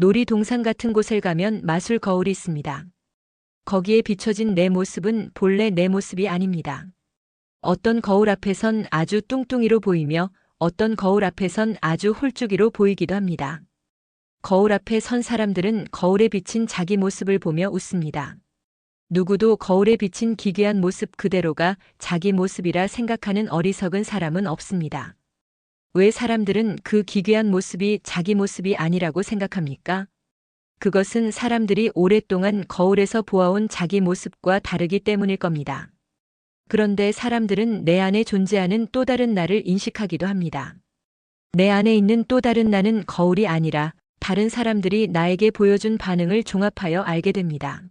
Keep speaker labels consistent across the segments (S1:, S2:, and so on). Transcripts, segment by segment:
S1: 놀이동산 같은 곳을 가면 마술 거울이 있습니다. 거기에 비춰진 내 모습은 본래 내 모습이 아닙니다. 어떤 거울 앞에선 아주 뚱뚱이로 보이며 어떤 거울 앞에선 아주 홀쭉이로 보이기도 합니다. 거울 앞에 선 사람들은 거울에 비친 자기 모습을 보며 웃습니다. 누구도 거울에 비친 기괴한 모습 그대로가 자기 모습이라 생각하는 어리석은 사람은 없습니다. 왜 사람들은 그 기괴한 모습이 자기 모습이 아니라고 생각합니까? 그것은 사람들이 오랫동안 거울에서 보아온 자기 모습과 다르기 때문일 겁니다. 그런데 사람들은 내 안에 존재하는 또 다른 나를 인식하기도 합니다. 내 안에 있는 또 다른 나는 거울이 아니라 다른 사람들이 나에게 보여준 반응을 종합하여 알게 됩니다.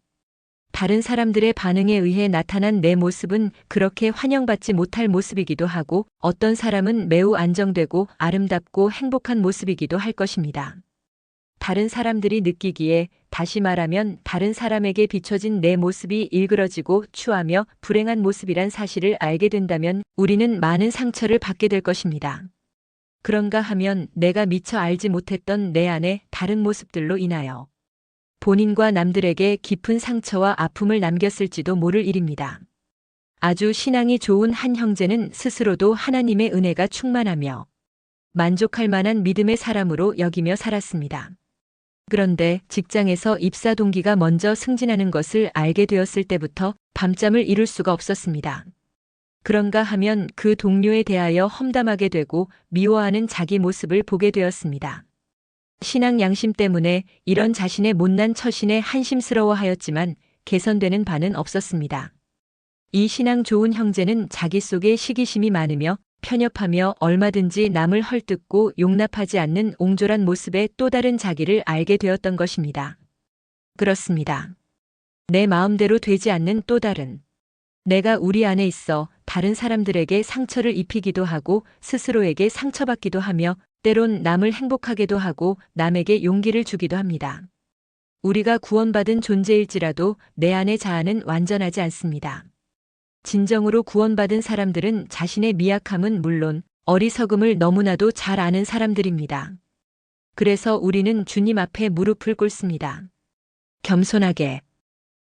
S1: 다른 사람들의 반응에 의해 나타난 내 모습은 그렇게 환영받지 못할 모습이기도 하고 어떤 사람은 매우 안정되고 아름답고 행복한 모습이기도 할 것입니다. 다른 사람들이 느끼기에 다시 말하면 다른 사람에게 비춰진 내 모습이 일그러지고 추하며 불행한 모습이란 사실을 알게 된다면 우리는 많은 상처를 받게 될 것입니다. 그런가 하면 내가 미처 알지 못했던 내 안의 다른 모습들로 인하여 본인과 남들에게 깊은 상처와 아픔을 남겼을지도 모를 일입니다. 아주 신앙이 좋은 한 형제는 스스로도 하나님의 은혜가 충만하며 만족할 만한 믿음의 사람으로 여기며 살았습니다. 그런데 직장에서 입사 동기가 먼저 승진하는 것을 알게 되었을 때부터 밤잠을 이룰 수가 없었습니다. 그런가 하면 그 동료에 대하여 험담하게 되고 미워하는 자기 모습을 보게 되었습니다. 신앙 양심 때문에 이런 자신의 못난 처신에 한심스러워 하였지만 개선되는 바는 없었습니다. 이 신앙 좋은 형제는 자기 속에 시기심이 많으며 편협하며 얼마든지 남을 헐뜯고 용납하지 않는 옹졸한 모습의 또 다른 자기를 알게 되었던 것입니다. 그렇습니다. 내 마음대로 되지 않는 또 다른 내가 우리 안에 있어 다른 사람들에게 상처를 입히기도 하고 스스로에게 상처받기도 하며 때론 남을 행복하게도 하고 남에게 용기를 주기도 합니다. 우리가 구원받은 존재일지라도 내 안의 자아는 완전하지 않습니다. 진정으로 구원받은 사람들은 자신의 미약함은 물론 어리석음을 너무나도 잘 아는 사람들입니다. 그래서 우리는 주님 앞에 무릎을 꿇습니다. 겸손하게